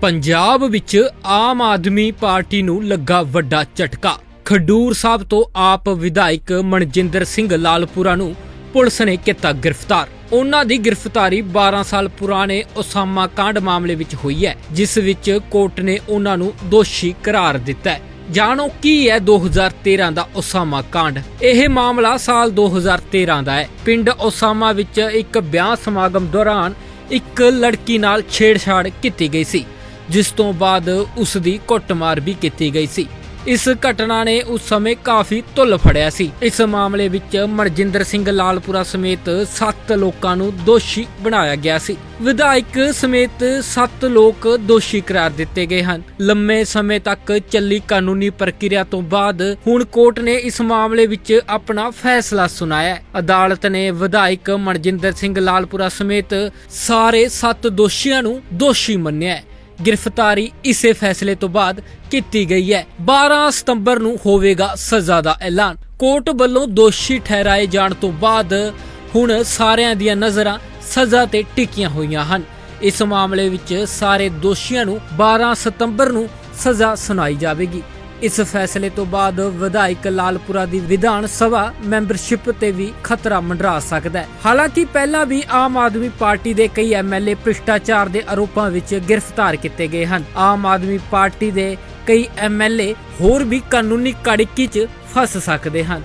ਪੰਜਾਬ ਵਿੱਚ ਆਮ ਆਦਮੀ ਪਾਰਟੀ ਨੂੰ ਲੱਗਾ ਵੱਡਾ ਝਟਕਾ। ਖਡੂਰ ਸਾਹਿਬ ਤੋਂ ਆਪ ਵਿਧਾਇਕ ਮਨਜਿੰਦਰ ਸਿੰਘ ਲਾਲਪੁਰਾ ਨੂੰ ਪੁਲਿਸ ਨੇ ਕੀਤਾ ਗ੍ਰਿਫਤਾਰ। ਉਹਨਾਂ ਦੀ ਗ੍ਰਿਫਤਾਰੀ 12 ਸਾਲ ਪੁਰਾਣੇ ਉਸਾਮਾ ਕਾਂਡ ਮਾਮਲੇ ਵਿੱਚ ਹੋਈ ਹੈ, ਜਿਸ ਵਿੱਚ ਕੋਰਟ ਨੇ ਉਹਨਾਂ ਨੂੰ ਦੋਸ਼ੀ ਕਰਾਰ ਦਿੱਤਾ ਹੈ। ਜਾਣੋ ਕੀ ਹੈ 2013 ਦਾ ਉਸਾਮਾ ਕਾਂਡ? ਇਹ ਮਾਮਲਾ ਸਾਲ 2013 ਦਾ ਹੈ। ਪਿੰਡ ਉਸਾਮਾ ਵਿੱਚ ਇੱਕ ਵਿਆਹ ਸਮਾਗਮ ਦੌਰਾਨ ਇੱਕ ਲੜਕੀ ਨਾਲ ਛੇੜਛਾੜ ਕੀਤੀ ਗਈ ਸੀ। ਜਿਸ ਤੋਂ ਬਾਅਦ ਉਸ ਦੀ ਕੁੱਟਮਾਰ ਵੀ ਕੀਤੀ ਗਈ ਸੀ। ਇਸ ਘਟਨਾ ਨੇ ਉਸ ਸਮੇਂ ਕਾਫੀ ਧੁੱਲ ਫੜਿਆ ਸੀ। ਇਸ ਮਾਮਲੇ ਵਿੱਚ ਮਨਜਿੰਦਰ ਸਿੰਘ ਲਾਲਪੁਰਾ ਸਮੇਤ 7 ਲੋਕਾਂ ਨੂੰ ਦੋਸ਼ੀ ਬਣਾਇਆ ਗਿਆ ਸੀ। ਵਿਧਾਇਕ ਸਮੇਤ 7 ਲੋਕ ਦੋਸ਼ੀ ਕਰਾਰ ਦਿੱਤੇ ਗਏ ਹਨ। ਲੰਮੇ ਸਮੇਂ ਤੱਕ ਚੱਲੀ ਕਾਨੂੰਨੀ ਪ੍ਰਕਿਰਿਆ ਤੋਂ ਬਾਅਦ ਹੁਣ ਕੋਰਟ ਨੇ ਇਸ ਮਾਮਲੇ ਵਿੱਚ ਆਪਣਾ ਫੈਸਲਾ ਸੁਣਾਇਆ ਅਦਾਲਤ ਨੇ ਵਿਧਾਇਕ ਮਨਜਿੰਦਰ ਸਿੰਘ ਲਾਲਪੁਰਾ ਸਮੇਤ ਸਾਰੇ 7 ਦੋਸ਼ੀਆਂ ਨੂੰ ਦੋਸ਼ੀ ਮੰਨਿਆ ਗ੍ਰਿਫਤਾਰੀ ਇਸੇ ਫੈਸਲੇ ਤੋਂ ਬਾਅਦ ਕੀਤੀ ਗਈ ਹੈ। 12 ਸਤੰਬਰ ਨੂੰ ਹੋਵੇਗਾ ਸਜ਼ਾ ਦਾ ਐਲਾਨ। ਕੋਰਟ ਵੱਲੋਂ ਦੋਸ਼ੀ ਠਹਿਰਾਏ ਜਾਣ ਤੋਂ ਬਾਅਦ ਹੁਣ ਸਾਰਿਆਂ ਦੀਆਂ ਨਜ਼ਰਾਂ ਸਜ਼ਾ ਤੇ ਟਿਕੀਆਂ ਹੋਈਆਂ ਹਨ। ਇਸ ਮਾਮਲੇ ਵਿੱਚ ਸਾਰੇ ਦੋਸ਼ੀਆਂ ਨੂੰ 12 ਸਤੰਬਰ ਨੂੰ ਸਜ਼ਾ ਸੁਣਾਈ ਜਾਵੇਗੀ। ਇਸ ਫੈਸਲੇ ਤੋਂ ਬਾਅਦ ਵਿਧਾਇਕ ਲਾਲਪੁਰਾ ਦੀ ਵਿਧਾਨ ਸਭਾ ਮੈਂਬਰਸ਼ਿਪ ਤੇ ਵੀ ਖਤਰਾ ਮੰਡਰਾ ਸਕਦਾ ਹੈ। ਹਾਲਾਂਕਿ ਪਹਿਲਾਂ ਵੀ ਆਮ ਆਦਮੀ ਪਾਰਟੀ ਦੇ ਕਈ ਐਮਐਲਏ ਭ੍ਰਿਸ਼ਟਾਚਾਰ ਦੇ ਆਰੋਪਾਂ ਵਿੱਚ ਗ੍ਰਿਫਤਾਰ ਕੀਤੇ ਗਏ ਹਨ। ਆਮ ਆਦਮੀ ਪਾਰਟੀ ਦੇ ਕਈ ਐਮਐਲਏ ਹੋਰ ਵੀ ਕਾਨੂੰਨੀ ਕੜਕੀ 'ਚ ਫਸ ਸਕਦੇ ਹਨ।